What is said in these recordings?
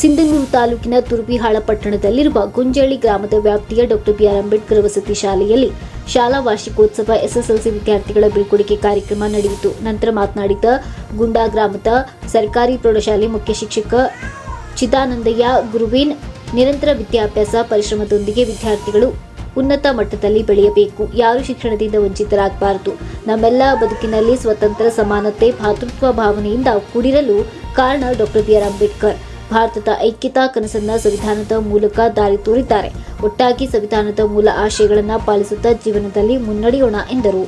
ಸಿಂಧನೂರು ತಾಲೂಕಿನ ತುರುಬಿಹಾಳ ಪಟ್ಟಣದಲ್ಲಿರುವ ಗುಂಜಳ್ಳಿ ಗ್ರಾಮದ ವ್ಯಾಪ್ತಿಯ ಡಾಕ್ಟರ್ ಬಿಆರ್ ಅಂಬೇಡ್ಕರ್ ವಸತಿ ಶಾಲೆಯಲ್ಲಿ ಶಾಲಾ ವಾರ್ಷಿಕೋತ್ಸವ ಎಸ್ಎಸ್ಎಲ್ಸಿ ವಿದ್ಯಾರ್ಥಿಗಳ ಬೀಳ್ಕೊಡುಗೆ ಕಾರ್ಯಕ್ರಮ ನಡೆಯಿತು. ನಂತರ ಮಾತನಾಡಿದ ಗುಂಡಾ ಗ್ರಾಮದ ಸರ್ಕಾರಿ ಪ್ರೌಢಶಾಲೆ ಮುಖ್ಯ ಶಿಕ್ಷಕ ಚಿದಾನಂದಯ್ಯ, ಗುರುವಿನ್ ನಿರಂತರ ವಿದ್ಯಾಭ್ಯಾಸ ಪರಿಶ್ರಮದೊಂದಿಗೆ ವಿದ್ಯಾರ್ಥಿಗಳು ಉನ್ನತ ಮಟ್ಟದಲ್ಲಿ ಬೆಳೆಯಬೇಕು. ಯಾರು ಶಿಕ್ಷಣದಿಂದ ವಂಚಿತರಾಗಬಾರದು. ನಮ್ಮೆಲ್ಲ ಬದುಕಿನಲ್ಲಿ ಸ್ವತಂತ್ರ, ಸಮಾನತೆ, ಭಾತೃತ್ವ ಭಾವನೆಯಿಂದ ಕೂಡಿರಲು ಕಾರಣ ಡಾಕ್ಟರ್ ಬಿ ಆರ್ ಅಂಬೇಡ್ಕರ್ ಭಾರತದ ಐಕ್ಯತಾ ಕನಸನ್ನ ಸಂವಿಧಾನದ ಮೂಲಕ ದಾರಿ ತೋರಿದ್ದಾರೆ. ಒಟ್ಟಾಗಿ ಸಂವಿಧಾನದ ಮೂಲ ಆಶಯಗಳನ್ನು ಪಾಲಿಸುತ್ತಾ ಜೀವನದಲ್ಲಿ ಮುನ್ನಡೆಯೋಣ ಎಂದರು.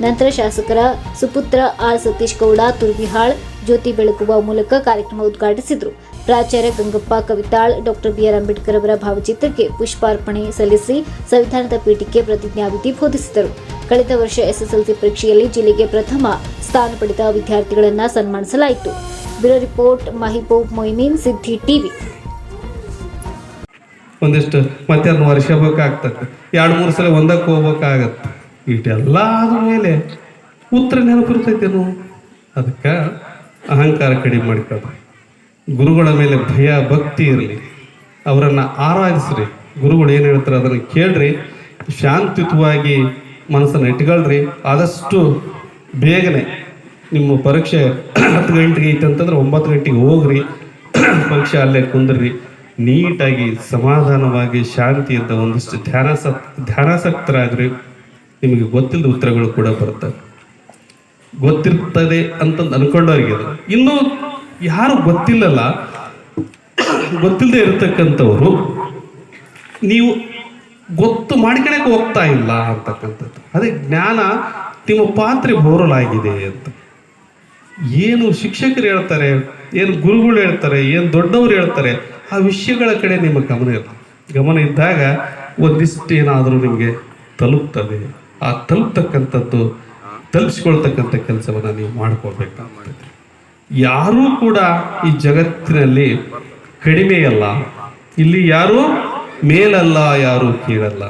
ನಂತರ ಶಾಸಕರ ಸುಪುತ್ರ ಆರ್ ಸತೀಶ್ ಗೌಡ ತುರ್ವಿಹಾಳ್ ಜ್ಯೋತಿ ಬೆಳಗುವ ಮೂಲಕ ಕಾರ್ಯಕ್ರಮ ಉದ್ಘಾಟಿಸಿದರು. ಪ್ರಾಚಾರ್ಯ ಗಂಗಪ್ಪ ಕವಿತಾಳ್, ಡಾಕ್ಟರ್ ಬಿಆರ್ ಅಂಬೇಡ್ಕರ್ ಅವರ ಭಾವಚಿತ್ರಕ್ಕೆ ಪುಷ್ಪಾರ್ಪಣೆ ಸಲ್ಲಿಸಿ ಸಂವಿಧಾನದ ಪೀಠಕ್ಕೆ ಪ್ರತಿಜ್ಞಾವಿಧಿ ಬೋಧಿಸಿದರು. ಕಳೆದ ವರ್ಷ ಎಸ್ಎಸ್ಎಲ್ಸಿ ಪರೀಕ್ಷೆಯಲ್ಲಿ ಜಿಲ್ಲೆಗೆ ಪ್ರಥಮ ಸ್ಥಾನ ಪಡೆದ ವಿದ್ಯಾರ್ಥಿಗಳನ್ನು ಸನ್ಮಾನಿಸಲಾಯಿತು. ಬ್ಯೂರೋ ರಿಪೋರ್ಟ್, ಮಹಿಬೂಬ್ ಮೊಯ್ಮೀನ್, ಸಿದ್ಧಿ ಟಿವಿ. ಒಂದಿಷ್ಟು ಮತ್ತೆ ಅದನ್ನ ಬೇಕಾಗ್ತದೆ ಎರಡು, ಮೂರು ಸಲ ಒಂದಕ್ಕೆ ಹೋಗ್ಬೇಕಾಗತ್ತೆ. ಇಟೆಲ್ಲ ಆದ್ಮೇಲೆ ಉತ್ತರ ನೆನಪಿರ್ತೈತೇನು ಅದಕ್ಕೆ ಅಹಂಕಾರ ಕಡಿಮೆ ಮಾಡ್ಕೊಳ್ರಿ. ಗುರುಗಳ ಮೇಲೆ ಭಯ, ಭಕ್ತಿ ಇರಲಿ. ಅವರನ್ನು ಆರಾಧಿಸ್ರಿ. ಗುರುಗಳು ಏನು ಹೇಳ್ತಾರೆ ಅದನ್ನು ಕೇಳ್ರಿ. ಶಾಂತಿಯುತವಾಗಿ ಮನಸ್ಸನ್ನು ಇಟ್ಕೊಳ್ರಿ. ಆದಷ್ಟು ಬೇಗನೆ ನಿಮ್ಮ ಪರೀಕ್ಷೆ ಹತ್ತು ಗಂಟೆಗೆ ಐತೆ ಅಂತಂದ್ರೆ ಒಂಬತ್ತು ಗಂಟೆಗೆ ಹೋಗ್ರಿ, ಪಕ್ಷ ಅಲ್ಲೇ ಕುಂದ್ರಿ. ನೀಟಾಗಿ ಸಮಾಧಾನವಾಗಿ ಶಾಂತಿಯಿಂದ ಒಂದಿಷ್ಟು ಧ್ಯಾನಾಸಕ್ ಧ್ಯಾನಾಸಕ್ತರಾಗ್ರಿ. ನಿಮಗೆ ಗೊತ್ತಿಲ್ಲದ ಉತ್ತರಗಳು ಕೂಡ ಬರ್ತವೆ ಗೊತ್ತಿರ್ತದೆ ಅಂತಂದು ಅನ್ಕೊಂಡವ್ರಿಗೆ ಅದು. ಇನ್ನೂ ಯಾರು ಗೊತ್ತಿಲ್ಲಲ್ಲ ಗೊತ್ತಿಲ್ಲದೆ ಇರತಕ್ಕಂಥವ್ರು, ನೀವು ಗೊತ್ತು ಮಾಡ್ಕೊಳಕ್ಕೆ ಹೋಗ್ತಾ ಇಲ್ಲ ಅಂತಕ್ಕಂಥದ್ದು. ಅದೇ ಜ್ಞಾನ ನಿಮ್ಮ ಪಾತ್ರೆ ಬೋರಲಾಗಿದೆ ಅಂತ. ಏನು ಶಿಕ್ಷಕರು ಹೇಳ್ತಾರೆ, ಏನು ಗುರುಗಳು ಹೇಳ್ತಾರೆ, ಏನು ದೊಡ್ಡವರು ಹೇಳ್ತಾರೆ, ಆ ವಿಷಯಗಳ ಕಡೆ ನಿಮ್ಮ ಗಮನ ಇರಲ್ಲ ಗಮನ ಇದ್ದಾಗ ಒಂದಿಷ್ಟು ಏನಾದರೂ ನಿಮಗೆ ತಲುಪ್ತದೆ. ಆ ತಲುಪ್ತಕ್ಕಂಥದ್ದು ತಲುಪಿಸ್ಕೊಳ್ತಕ್ಕಂಥ ಕೆಲಸವನ್ನು ನೀವು ಮಾಡ್ಕೋಬೇಕಾಗ್ತದೆ ಯಾರೂ ಕೂಡ ಈ ಜಗತ್ತಿನಲ್ಲಿ ಕಡಿಮೆಯಲ್ಲ ಇಲ್ಲಿ ಯಾರು ಮೇಲಲ್ಲ, ಯಾರು ಕೀಳಲ್ಲ.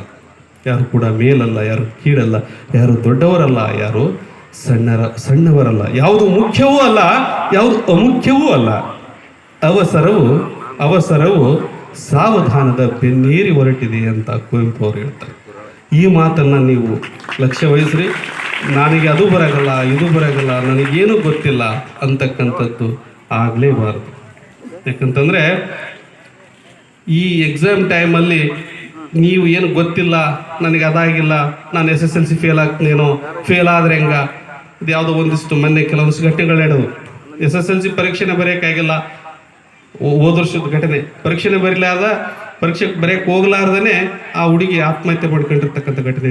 ಯಾರು ಕೂಡ ಮೇಲಲ್ಲ, ಯಾರು ಕೀಳಲ್ಲ, ಯಾರು ದೊಡ್ಡವರಲ್ಲ, ಯಾರು ಸಣ್ಣರ ಸಣ್ಣವರಲ್ಲ. ಯಾವುದು ಮುಖ್ಯವೂ ಅಲ್ಲ, ಯಾವುದು ಅಮುಖ್ಯವೂ ಅಲ್ಲ. ಅವಸರವು ಅವಸರವು ಸಾವಧಾನದ ಬೆನ್ನೇರಿ ಹೊರಟಿದೆ ಅಂತ ಕುವೆಂಪು ಅವರು ಹೇಳ್ತಾರೆ. ಈ ಮಾತನ್ನು ನೀವು ಲಕ್ಷ್ಯ ವಹಿಸ್ರಿ. ನನಗೆ ಅದು ಬರಗಲ್ಲ, ಇದು ಬರಗಲ್ಲ, ನನಗೇನು ಗೊತ್ತಿಲ್ಲ ಅಂತಕ್ಕಂಥದ್ದು ಆಗಲೇಬಾರದು. ಯಾಕಂತಂದರೆ, ಈ ಎಕ್ಸಾಮ್ ಟೈಮಲ್ಲಿ ನೀವು ಏನು ಗೊತ್ತಿಲ್ಲ, ನನಗೆ ಅದಾಗಿಲ್ಲ, ನಾನು S S L C fail ಆಗ್ತೀನೇನೋ fail ಆದರೆ ಹೆಂಗ? ಇದು ಯಾವುದೋ ಒಂದಿಷ್ಟು ಮೊನ್ನೆ ಕೆಲವೊಂದಿಷ್ಟು ಘಟನೆಗಳು ಎಸ್ ಎಸ್ ಎಲ್ ಸಿ ಪರೀಕ್ಷೆನೇ ಬರೆಯೋಕ್ಕಾಗಿಲ್ಲ ಹೋದ ವರ್ಷದ ಘಟನೆ. ಪರೀಕ್ಷೆನೇ ಬರೀಲಾರ್ದ, ಪರೀಕ್ಷೆಗೆ ಬರೆಯಕ್ಕೆ ಹೋಗ್ಲಾರ್ದೇ ಆ ಹುಡುಗಿ ಆತ್ಮಹತ್ಯೆ ಮಾಡ್ಕೊಂಡಿರ್ತಕ್ಕಂಥ ಘಟನೆ.